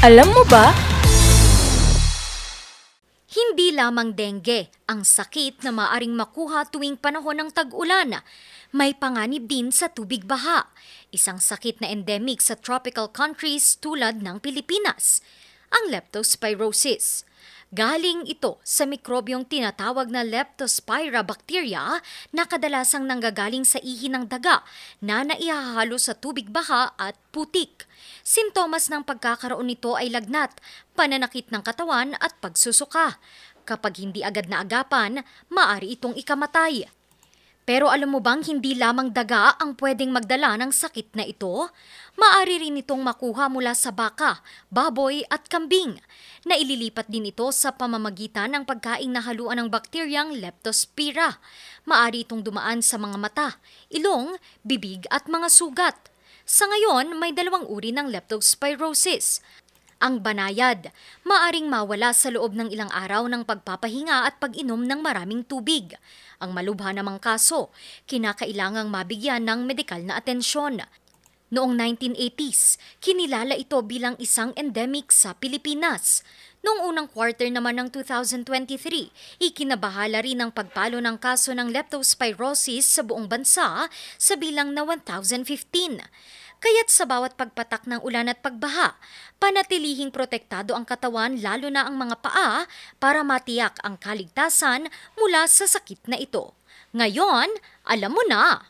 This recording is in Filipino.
Alam mo ba? Hindi lamang dengue ang sakit na maaring makuha tuwing panahon ng tag-ulan. May panganib din sa tubig baha, isang sakit na endemic sa tropical countries tulad ng Pilipinas, ang leptospirosis. Galing ito sa mikrobyong tinatawag na Leptospira bacteria na kadalasang nanggagaling sa ihi ng daga na naihahalo sa tubig baha at putik. Sintomas ng pagkakaroon nito ay lagnat, pananakit ng katawan at pagsusuka. Kapag hindi agad na agapan, maari itong ikamatay. Pero alam mo bang hindi lamang daga ang pwedeng magdala ng sakit na ito? Maari rin itong makuha mula sa baka, baboy at kambing. Na ililipat din ito sa pamamagitan ng pagkaing nahaluan ng bakteryang Leptospira. Maari itong dumaan sa mga mata, ilong, bibig at mga sugat. Sa ngayon, may dalawang uri ng leptospirosis. Ang banayad, maaring mawala sa loob ng ilang araw ng pagpapahinga at pag-inom ng maraming tubig. Ang malubha namang kaso, kinakailangang mabigyan ng medikal na atensyon. Noong 1980s, kinilala ito bilang isang endemic sa Pilipinas. Noong unang quarter naman ng 2023, ikinabahala rin ang pagpalo ng kaso ng leptospirosis sa buong bansa sa bilang na 1,015. Kaya't sa bawat pagpatak ng ulan at pagbaha, panatilihing protektado ang katawan lalo na ang mga paa para matiyak ang kaligtasan mula sa sakit na ito. Ngayon, alam mo na!